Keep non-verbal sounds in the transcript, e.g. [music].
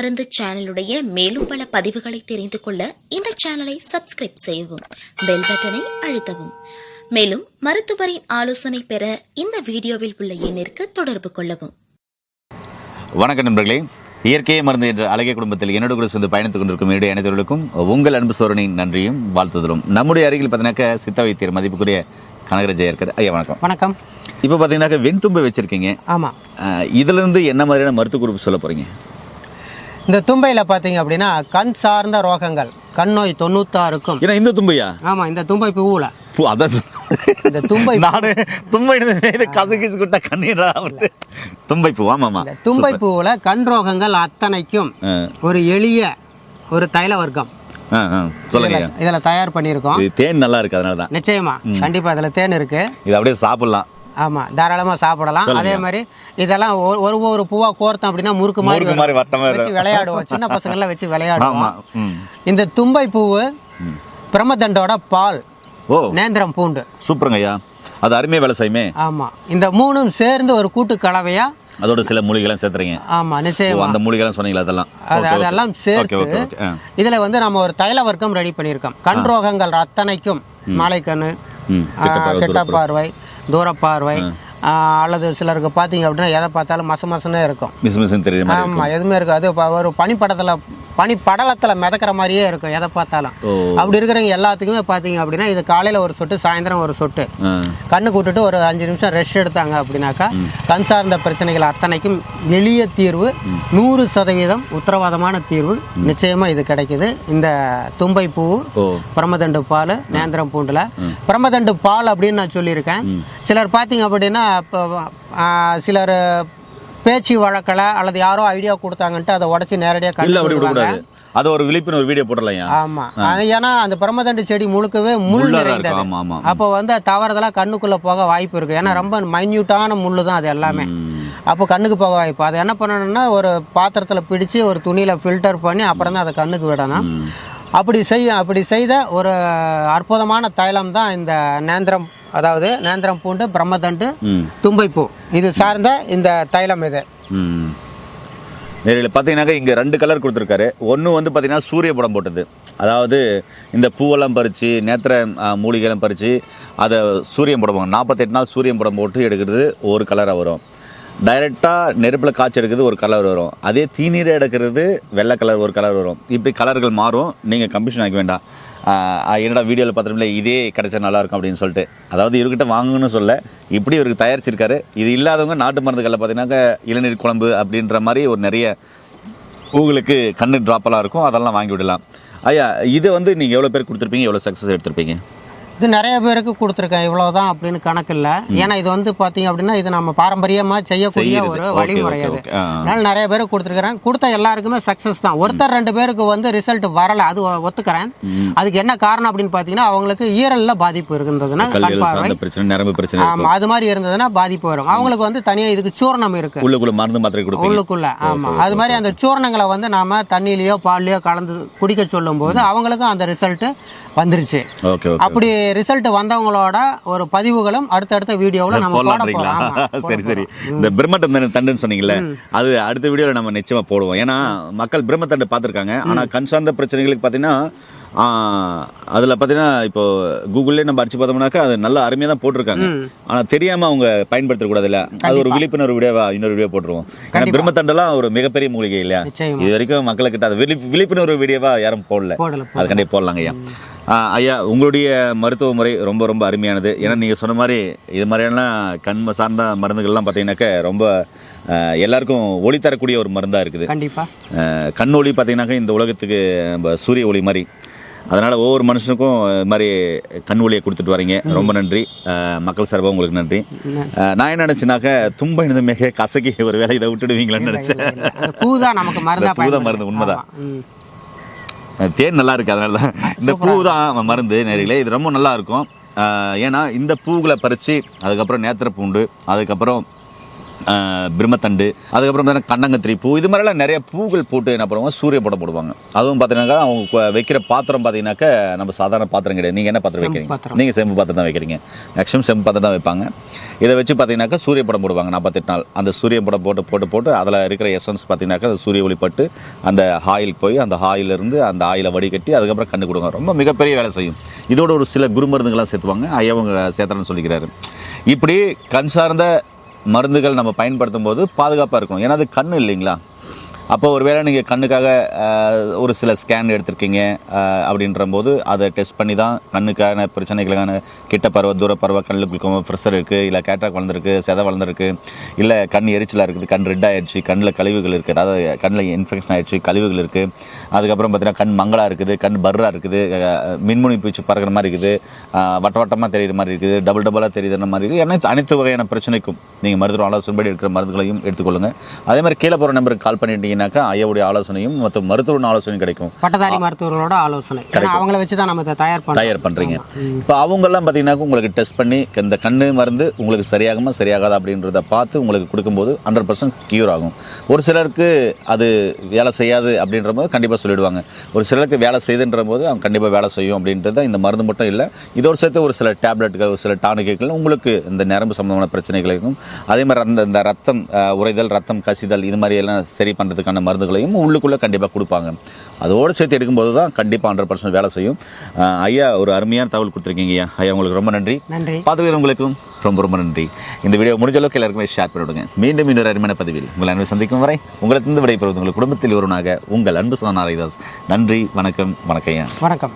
மருந்து சேனலுடைய மேலும் பல பதிவுகளை தெரிந்து கொள்ள இந்த சேனலை சப்ஸ்கிரைப் செய்யவும் பெல் பட்டனை அழுத்தவும். மேலும் மருத்துவரின் ஆலோசனை பெற இந்த வீடியோவில் உள்ள எண்ணிற்கு தொடர்பு கொள்ளவும். வணக்கம் நண்பர்களே. இயற்கையை மருந்து என்ற அழகிய குடும்பத்தில் என்னோட கூட சேர்ந்து பயணித்துக் கொண்டிருக்கும் என்னுடைய அனைத்தவர்களுக்கும் உங்கள் அன்பு சோரனின் நன்றியும் வாழ்த்துதலும். நம்முடைய அருகில் பார்த்தீங்கன்னாக்க சித்த வைத்தியர் மதிப்புக்குரிய கனகராஜ் இருக்காரு ஐயா வணக்கம். வணக்கம். இப்போ பார்த்தீங்கன்னாக்க வெண்தும்பை வச்சிருக்கீங்க. ஆமாம் அஹ், இதுல இருந்து என்ன மாதிரியான மருத்துவ குறிப்பு சொல்ல போறீங்க? இந்த தும்பையில் பார்த்தீங்க அப்படின்னா கண் சார்ந்த ரோகங்கள் கண் நோய் தொண்ணூத்தாறுக்கும். ஏன்னா இந்த தும்பையா? ஆமாம் இந்த தும்பை பூவில் பூ, அதான். இந்த தும்பை நானு தும்பை இது கசகிசு குட்டா கண்ணீரா. தும்பை பூ ஆமாமா. இந்த தும்பை பூவில் கண் ரோகங்கள் அத்தனைக்கும் ஒரு எளிய ஒரு தைல வர்க்கம். சொல்லுங்க. இதில் தயார் பண்ணியிருக்கோம். தேன் நல்லா இருக்கு அதனால தான் நிச்சயமா கண்டிப்பாக இதில் தேன் இருக்கு. இது அப்படியே சாப்பிடலாம். ஆமாம் தாராளமாக சாப்பிடலாம். அதே மாதிரி இதெல்லாம் ஒரு- ஒரு பூவாக கோர்த்தோம் அப்படின்னா முறுக்கு மாதிரி மாதிரி வச்சு விளையாடுவோம். சின்ன பசங்கள்லாம் வச்சு விளையாடுவோம். இந்த தும்பை பூவு பிரமதண்டோட பால் ஓ. நேந்திரம் பூண்டு. சூப்பருங்க ஐயா. அது அருமையாக வேலை செய்யுமே. ஆமாம் இந்த மூணும் சேர்ந்து ஒரு கூட்டு கலவையா அதோட சில மூலிகைலாம் சேர்த்துறீங்க. ஆமாம் நிச்சயமா. அந்த மூலிகைலாம் சொன்னீங்களா அதெல்லாம்? அது அதெல்லாம் சேர்த்து இதில் வந்து நம்ம ஒரு தைல வர்க்கம் ரெடி பண்ணியிருக்கோம். கண் ரோகங்கள் அத்தனைக்கும் மாலைக்கண்ணு கெட்ட பார்வை தூரப்பார்வை அல்லது சிலருக்கு பார்த்தீங்க அப்படின்னா எதை பார்த்தாலும் மச மசனே இருக்கும். மிஸ் மிஸ்ன்னு மாதிரி ஆமாம் எதுவுமே இருக்காது. இப்போ ஒரு பனிப்படத்தில் பனி படலத்தில் மிதக்கிற மாதிரியே இருக்கும் எதை பார்த்தாலும். அப்படி இருக்கிறவங்க எல்லாத்துக்குமே பார்த்தீங்க அப்படின்னா இது காலையில் ஒரு சொட்டு சாயந்தரம் ஒரு சொட்டு. ஆ. கண்ணுக்கு விட்டுட்டு ஒரு அஞ்சு நிமிஷம் ரெஸ்ட் எடுத்தாங்க அப்படின்னாக்கா கண் சார்ந்த பிரச்சனைகள் அத்தனைக்கும் எளிய தீர்வு நூறு சதவீதம் உத்தரவாதமான தீர்வு. நிச்சயமா இது கிடைக்குது. இந்த தும்பை பூ பிரமதண்டு பால் நேந்திரம் பூண்டுல. பிரமதண்டு பால் அப்படின்னு நான் சொல்லியிருக்கேன். சிலர் பார்த்தீங்க அப்படின்னா இப்போ சிலர் பேச்சு வழக்கில் அல்லது யாரோ ஐடியா கொடுத்தாங்கன்ட்டு அதை உடச்சி நேரடியாக கண்டு அது ஒரு விழிப்புணர்வு வீடியோ போடலையா? ஆமா. அது ஏன்னா அந்த பிரமதண்டு செடி முழுக்கவே முள் நிறைந்தது. அப்போ வந்து தவறுதலா கண்ணுக்குள்ள போக வாய்ப்பு இருக்கு. ஏன்னா ரொம்ப மைன்யூட்டான முள்ளு தான் அது எல்லாமே. அப்போ கண்ணுக்கு போக வாய்ப்பு. அதை என்ன பண்ணணும்னா ஒரு பாத்திரத்தில் பிடிச்சு ஒரு துணியில ஃபில்டர் பண்ணி அப்புறம் தான் அதை கண்ணுக்கு விடணும். அப்படி செய்ய அப்படி செய்த ஒரு அற்புதமான தைலம் தான் இந்த நேந்திரம். அதாவது நேந்திரம் பூண்டு பிரம்மதண்டு தும்பைப்பூ. இது சார்ந்த இந்த தைலம் இது. நேரில் பார்த்தீங்கன்னாக்கா இங்கே ரெண்டு கலர் கொடுத்துருக்காரு. ஒன்று வந்து பார்த்தீங்கன்னா சூரிய படம் போட்டது. அதாவது இந்த பூவெல்லாம் பறித்து நேத்திர மூலிகைலாம் பறித்து அதை சூரியன் படம் நாற்பத்தெட்டு நாள் சூரியன் படம் போட்டு எடுக்கிறது ஒரு கலராக வரும். டைரெக்டாக நெருப்பில் காய்ச்சி எடுக்கிறது ஒரு கலர் வரும். அதே தீநீரை எடுக்கிறது வெள்ளை கலர் ஒரு கலர் வரும். இப்படி கலர்கள் மாறும். நீங்கள் கம்பிஷன் ஆக்க வேண்டாம். என்னடா வீடியோவில் பார்த்துருமில்ல இதே கிடைச்சா நல்லாயிருக்கும் அப்படின்னு சொல்லிட்டு. அதாவது இவர்கிட்ட வாங்கணும்னு சொல்ல இப்படி இவருக்கு தயாரிச்சிருக்காரு. இது இல்லாதவங்க நாட்டு மருந்துகளில் பார்த்தீங்கன்னாக்கா இளநீர் குழம்பு அப்படின்ற மாதிரி ஒரு நிறைய உங்களுக்கு கண்ணு ட்ராப்பெல்லாம் இருக்கும். அதெல்லாம் வாங்கி விடலாம். ஐயா இதை வந்து நீங்கள் எவ்வளோ பேர் கொடுத்துருப்பீங்க? எவ்வளோ சக்ஸஸ் எடுத்திருப்பீங்க? இது நிறைய பேருக்கு கொடுத்துருக்கேன். இவ்வளவுதான் அப்படின்னு கணக்கு இல்லை. ஏன்னா இது வந்து பார்த்தீங்க அப்படின்னா இது நம்ம பாரம்பரியமாக செய்யக்கூடிய. ஒரு வழிமுறை அது. அதனால நிறைய பேருக்கு கொடுத்துருக்கிறேன் கொடுத்த எல்லாருக்குமே சக்ஸஸ் தான். ஒருத்தர் ரெண்டு பேருக்கு வந்து ரிசல்ட் வரல அது ஒத்துக்கிறேன். அதுக்கு என்ன காரணம் அப்படின்னு பார்த்தீங்கன்னா அவங்களுக்கு ஈரல்ல பாதிப்பு இருந்ததுன்னா கண் கல்வியில் பார்வை சார்ந்த பிரச்சனை நரம்பு பிரச்சனை ஆமா அது மாதிரி இருந்ததுன்னா பாதிப்பு வரும். அவங்களுக்கு வந்து தனியாக இதுக்கு சூரணம் இருக்கு. உள்ளுக்குள்ள மருந்து மாத்திரை கொடுப்பீங்க. உள்ளுக்குள்ள ஆமா. அது மாதிரி அந்த சூரணங்களை வந்து நாம தண்ணியிலயோ பால்லயோ கலந்து குடிக்க சொல்லும்போது அவங்களுக்கும் அந்த ரிசல்ட் வந்துருச்சு. அப்படி ரிசல்ட் வந்தவங்களோட ஒரு பதிவுகளும் அடுத்தடுத்த வீடியோவில் நம்ம போட போடலான்றீங்களா போறோம். ஆமா, [laughs] போட சரி. சரி. இந்த பிரம்மத்தண்டு தண்டுன்னு சொன்னீங்கல்ல அது அடுத்த வீடியோவில் நம்ம நிச்சயமா போடுவோம். ஏன்னா மக்கள் பிரம்மத்தண்டு பார்த்துருக்காங்க. ஆனா கண் சார்ந்த பிரச்சனைகளுக்கு பார்த்தீங்கன்னா அதுல பார்த்தீங்கன்னா இப்போ கூகுள்லேயே நம்ம அடிச்சு பார்த்தோம்னாக்கா அது நல்ல அருமையாக தான் போட்டிருக்காங்க. ஆனா தெரியாம அவங்க பயன்படுத்தக்கூடாது இல்ல அது ஒரு விழிப்புணர்வு வீடியோவா இன்னொரு வீடியோ போட்டுருவோம். ஏன்னா பிரம்மத்தண்டெல்லாம் ஒரு மிகப்பெரிய மூலிகை இல்லையா? இது வரைக்கும் மக்களுக்கிட்ட அது விழி விழிப்புணர்வு வீடியோவா யாரும் போடல. அது கண்டிப்பாக போடலாங்க ஐயா. ஐயா உங்களுடைய மருத்துவ முறை ரொம்ப ரொம்ப அருமையானது. ஏன்னா நீங்கள் சொன்ன மாதிரி இது மாதிரியான கண் சார்ந்த மருந்துகள்லாம் பார்த்தீங்கன்னாக்க ரொம்ப எல்லாருக்கும் ஒளி தரக்கூடிய ஒரு மருந்தாக இருக்குது. கண்டிப்பா. ஆ, கண் ஒளி பார்த்தீங்கன்னாக்கா இந்த உலகத்துக்கு நம்ம சூரிய ஒளி மாதிரி. அதனால் ஒவ்வொரு மனுஷனுக்கும் இது மாதிரி கண் ஒளியை கொடுத்துட்டு வரீங்க. ரொம்ப நன்றி. மக்கள் சார்பாக உங்களுக்கு நன்றி. நான் என்ன நினச்சினாக்க தும்ப இனது மிக கசக்கி ஒரு வேலை இதை விட்டுடுவீங்களேன்னு நினச்சேன். அந்த பூ தான் நமக்கு மருந்தா பூ தான் பயன்படுது. மருந்து, உண்மைதான். தேன் நல்லா இருக்கு அதனால தான். இந்த பூ தான் மருந்து நேரிலே. இது ரொம்ப நல்லா இருக்கும் ஏன்னா இந்த பூக்களை பறித்து அதுக்கப்புறம் நேத்திர பூண்டு அதுக்கப்புறம் பிரம்மத்தண்டு அதுக்கப்புறம் பார்த்தீங்கன்னா கண்ணங்கத்திரி பூ இது மாதிரிலாம் நிறைய பூக்கள் போட்டு என்ன பண்ணுவாங்க சூரிய படம் போடுவாங்க. அதுவும் பார்த்தீங்கன்னாக்கா அவங்க வைக்கிற பாத்திரம் பார்த்தீங்கன்னாக்கா நம்ம சாதாரண பாத்திரம் கிடையாது. நீங்கள் என்ன பாத்திரம் வைக்கிறீங்க. நீங்கள் செம்பு பாத்திரம் தான் வைக்கிறீங்க. மேக்ஸிமம் செம்பு பாத்திரம் தான் வைப்பாங்க. இதை வச்சு பார்த்தீங்கன்னாக்கா சூரிய படம் போடுவாங்க நாற்பத்தெட்டு நாள். அந்த சூரிய படம் போட்டு போட்டு போட்டு அதில் இருக்கிற எசன்ஸ் பார்த்தீங்கன்னாக்கா அந்த சூரிய ஒளிப்பட்டு அந்த ஆயில் போய் அந்த ஆயிலிருந்து அந்த ஆயிலை வடிகட்டி அதுக்கப்புறம் கண்ணு கொடுங்க. ரொம்ப மிகப்பெரிய வேலை செய்யும். இதோட ஒரு சில குரு மருந்துகள்லாம் சேர்த்துவாங்க ஐயாவங்க சேர்த்துறேன்னு சொல்லிக்கிறாரு. இப்படி கண் சார்ந்த மருந்துகள் நம்ம பயன்படுத்தும் போது பாதுகாப்பாக இருக்கும். ஏன்னா அது கண் இல்லைங்களா? அப்போ ஒருவேளை நீங்கள் கண்ணுக்காக ஒரு சில ஸ்கேன் எடுத்திருக்கீங்க அப்படின்றம்போது அப்படின்ற போது அதை டெஸ்ட் பண்ணி தான் கண்ணுக்கான பிரச்சனைகளுக்கான கிட்ட பருவ தூர பருவ கண்ணுக்கு ப்ரெஷர் இருக்குது இல்லை கேட்ராக் வளர்ந்துருக்கு செதை வளர்ந்துருக்கு இல்லை கண் எரிச்சலாக இருக்குது கண் ரெட் ஆயிடுச்சு கண்ணில் கழிவுகள் இருக்குது அதாவது கண்ணில் இன்ஃபெக்ஷன் ஆயிடுச்சு கழிவுகள் இருக்குது அதுக்கப்புறம் பார்த்தீங்கன்னா கண் மங்களாக இருக்குது கண் பர்ரா இருக்குது மின்முனி பூச்சி பறக்கிற மாதிரி இருக்குது வட்ட வட்டமாக தெரியுற மாதிரி இருக்குது டபுள் டபுளாக தெரியுற மாதிரி இருக்குது ஏன்னா அனைத்து வகையான பிரச்சனைக்கும் நீங்கள் மருத்துவ ஆலோசனைப்படி எடுக்கிற மருந்துகளையும் எடுத்துக்கொள்ளுங்க. அதே மாதிரி கீழே போகிற நம்பருக்கு கால் பண்ணிட்டீங்கன்னாக்கா ஐயாவுடைய ஆலோசனையும் மற்றும் மருத்துவ ஆலோசனையும் கிடைக்கும். பட்டதாரி மருத்துவர்களோட ஆலோசனை. அவங்கள வச்சு தான் நம்ம தயார் தயார் பண்ணுறீங்க இப்போ அவங்கெல்லாம் பார்த்தீங்கன்னாக்கா உங்களுக்கு டெஸ்ட் பண்ணி இந்த கண்ணு மருந்து உங்களுக்கு சரியாகுமா சரியாகாதா அப்படின்றத பார்த்து உங்களுக்கு கொடுக்கும்போது ஹண்ட்ரட் பர்சன்ட் க்யூர் ஆகும். ஒரு சிலருக்கு அது வேலை செய்யாது அப்படின்ற போது கண்டிப்பாக சொல்லிடுவாங்க. ஒரு சிலருக்கு வேலை செய்யுதுன்ற போது அவங்க கண்டிப்பாக வேலை செய்யும் அப்படின்றது இந்த மருந்து மட்டும் இல்லை. இதோட சேர்த்து ஒரு சில டேப்லெட்டுகள் ஒரு சில டானிக்குகள் உங்களுக்கு இந்த நரம்பு சம்பந்தமான பிரச்சனைகளுக்கும் அதே மாதிரி அந்த இந்த ரத்தம் உறைதல் ரத்தம் கசிதல் இது மாதிரி எல்லாம் சரி பண்ணுறதுக்கான மருந்துகளையும் உள்ளுக்குள்ளே கண்டிப்பாக கொடுப்பாங்க. அதோடு சேர்த்து எடுக்கும்போது தான் கண்டிப்பாக ஹண்ட்ரட் பர்சன்ட் வேலை செய்யும். ஐயா ஒரு அருமையான தகவல் கொடுத்துருக்கீங்க ஐயா. ஐயா உங்களுக்கு ரொம்ப நன்றி. நன்றி. பார்த்துக்கிறவங்களுக்கும் ரொம்ப ரொம்ப நன்றி. இந்த வீடியோ முடிஞ்ச அளவுக்கு எல்லாருக்குமே ஷேர் பண்ணிவிடுங்க மீண்டும் இன்னொரு அருமையான பதிவில் உங்கள் அன்பை சந்திக்கும் வரை உங்களிடத்திலிருந்து விடைபெறுவது உங்கள் குடும்பத்தில் ஒருவனாக உங்கள் அன்பு சொன்ன நாராயதாஸ் நன்றி வணக்கம் வணக்கம் ஐயா. வணக்கம்.